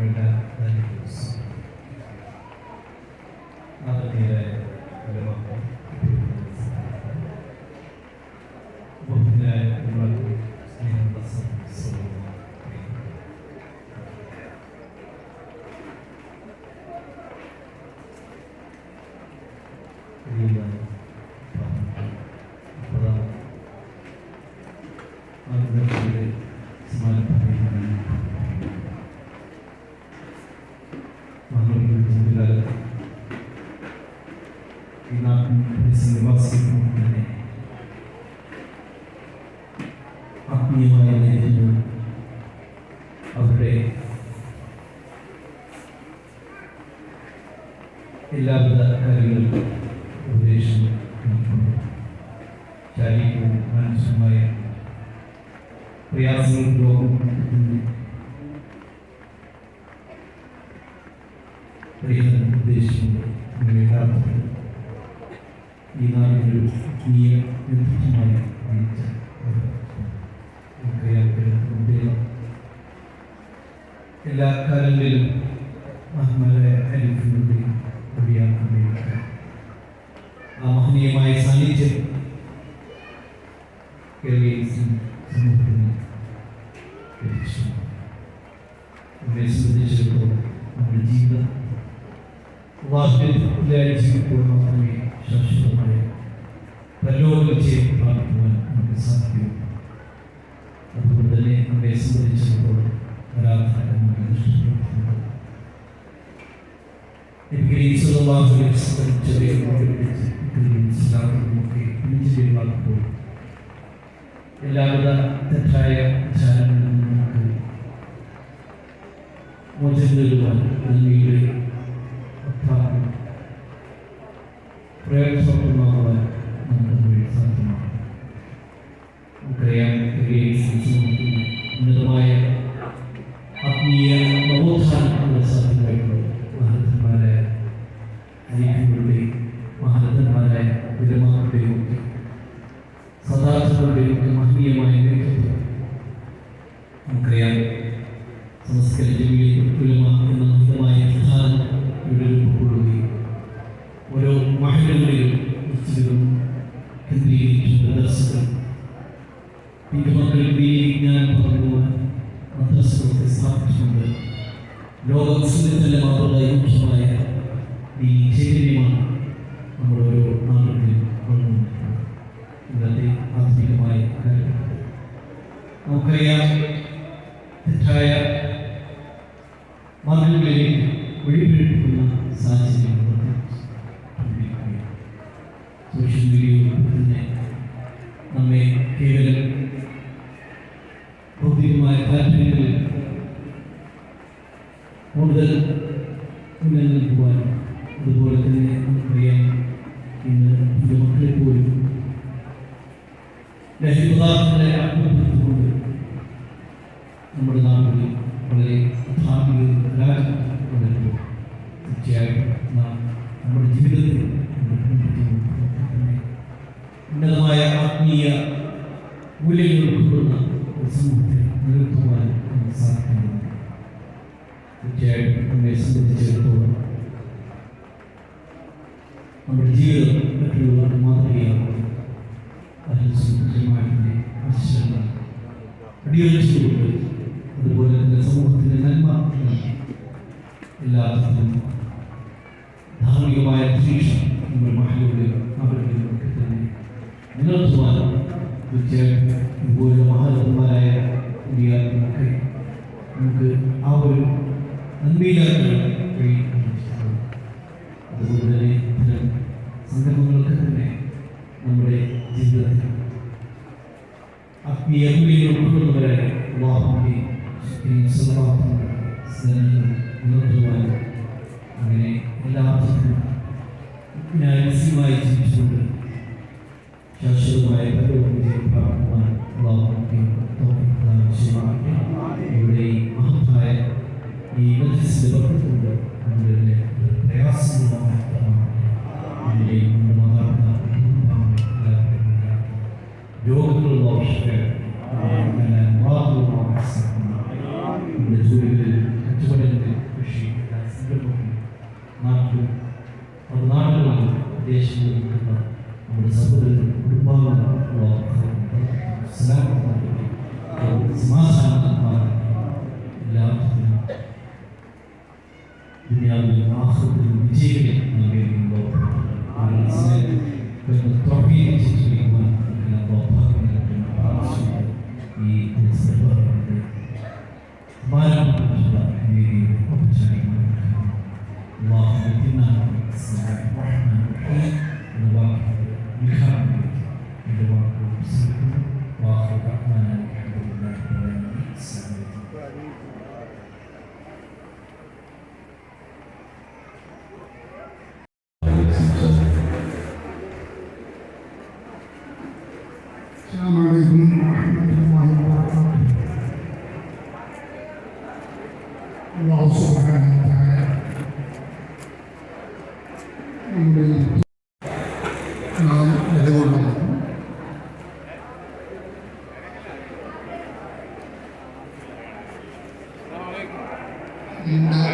Right now, that is. എല്ലാവിധ കാര്യങ്ങളിലും ഉപദേശം. ശാരീരികവും മാനസികമായ പ്രയാസങ്ങളും രോഗം ഉദ്ദേശിച്ചുകൊണ്ട് ഈ നാടിനൊരു ആത്മീയ നയിച്ച ഒരു നമുക്കറിയാം എല്ലാ കാലങ്ങളിലും crês sempre pelo Senhor. O mesmo diz a medida, nós temos e que por não comigo, já estou bem. Talhou que te equipado com a canção que eu. A verdade é o mesmo diz a tua, graças a Deus, Ibrahim sallallahu alaihi wasallam cerita Ibrahim sallallahu alaihi wasallam menjadi makhluk എല്ലാവിധ തെറ്റായ വിചാരങ്ങളിൽ നമുക്ക് മോചനം നൽകുവാൻ നന്ദിയുടെ പ്രയോജനപ്രദമാകുവാൻ നമുക്ക് വഴി സാധ്യമാണ്. നമുക്കറിയാം ഉന്നതമായ ആത്മീയ നവോത്ഥാനങ്ങളുടെ സാധ്യതയായിട്ടുള്ള മഹാരഥന്മാരായ അനേകങ്ങളുടെയും മഹനന്മാരായ വിരമാകളുടെയും ഒക്കെ സദാചാരങ്ങളുടെയും മഹനീയമായ നേതൃത്വം നമുക്കറിയാം സംസ്കരണ മുഖ്യമായ പ്രധാനം ഇവിടെ രൂപപ്പെടുകയും ഓരോ മഹിളകളിലും മസ്ജിദുകളും കേന്ദ്രീകരിച്ചുള്ള ദർശനം മക്കൾക്ക് ഈ വിജ്ഞാനം പകരുവാൻ മദ്രസകളൊക്കെ സ്ഥാപിച്ചുകൊണ്ട് ലോക മുസ്ലിത്തിന്റെ മാതൃകയായി മുഖ്യമായ ഈ ചൈതന്യമാണ് നമ്മുടെ ഓരോ നാടുകളിലും വളർന്നുകൊണ്ടിരിക്കുന്നത് ഇന്നത്തെ ആധുനികമായ കാലഘട്ടത്തിൽ നമുക്കറിയാം തെറ്റായ മാർഗങ്ങളിലേക്ക് വഴിപിഴപ്പിക്കുന്ന വർദ്ധിച്ചുകൊണ്ടിരിക്കുകയാണ്. സോഷ്യൽ മീഡിയയിലൂടെ തന്നെ നമ്മെ കേവലം ഭൗതികമായ താല്പര്യങ്ങളിൽ കൂടുതൽ മുന്നിൽ നിൽക്കുവാനും അതുപോലെ തന്നെ നമുക്കറിയാം ഇന്ന് മക്കളെ പോലും ലഹരി പദാർത്ഥങ്ങളെ ആത്മഹത്യകൊണ്ട് നമ്മുടെ നാടുകളിൽ വളരെ ധാർമ്മിക കലാചാരം വളരുമ്പോൾ തീർച്ചയായും നാം നമ്മുടെ ജീവിതത്തിൽ നമ്മുടെ കുടുംബത്തിലും ഒക്കെ തന്നെ ഉന്നതമായ ആത്മീയ മൂല്യങ്ങൾ ഉൾക്കൊള്ളുന്ന ഒരു സമൂഹത്തെ സാധിക്കുന്നുണ്ട് തീർച്ചയായും നമ്മെ സംബന്ധിച്ചിടത്തോളം നമ്മുടെ ജീവിതം മറ്റുള്ളവർക്ക് മാതൃകയാകും അഹിംസമായിട്ടിന്റെ ആശയങ്ങൾ അടിയൊളിച്ചുകൊണ്ട് അതുപോലെ തന്നെ സമൂഹത്തിന്റെ നന്മ എല്ലാത്തിനും ധാർമ്മികമായ അന്തരീക്ഷം നമ്മുടെ മഹലുകളിലും അവരുടെ തന്നെ നിലനിർത്തുവാനും തീർച്ചയായും ഇതുപോലുള്ള കുടിയാർക്കൊക്കെ നമുക്ക് ആ ഒരു നന്മയിലാക്കാൻ കഴിയും അതുകൊണ്ട് തന്നെ നമ്മുടെ ജീവിതത്തിൽ ആത്മീയ ഉൾക്കൊള്ളുന്നവരായ അള്ളാഹുവിന്റെ സ്വഭാവത്തിലുള്ള സ്നേഹങ്ങൾ നിലനിർത്തുവാനും അങ്ങനെ എല്ലാ അർത്ഥത്തിലും ന്യായമായി ജീവിച്ചുകൊണ്ട് الخير وعمل راضي وحسن نزول التولد ಕೃಷಿ ಸಂದರ್ಭದಲ್ಲಿ ಮತ್ತು ಕರ್ನಾಟಕದ ದೇಶದ ಅವರ ಸಹೋದರರ ಕುಟುಂಬವನ್ನು ಸಲಾಮ ಸಮಾಧಾನ ದುನಿಯಾದಲ್ಲಿ ಆಹ್ವಾನ ವಿಜಯಕ್ಕೆ ನಾವೇನು ತಪ್ಪಿ اللهم بسم الله الرحمن الرحيم. الحمد لله رب العالمين നമ്മുടെ ഈ നാം നിലകൊള്ളുന്നു ഇന്ന്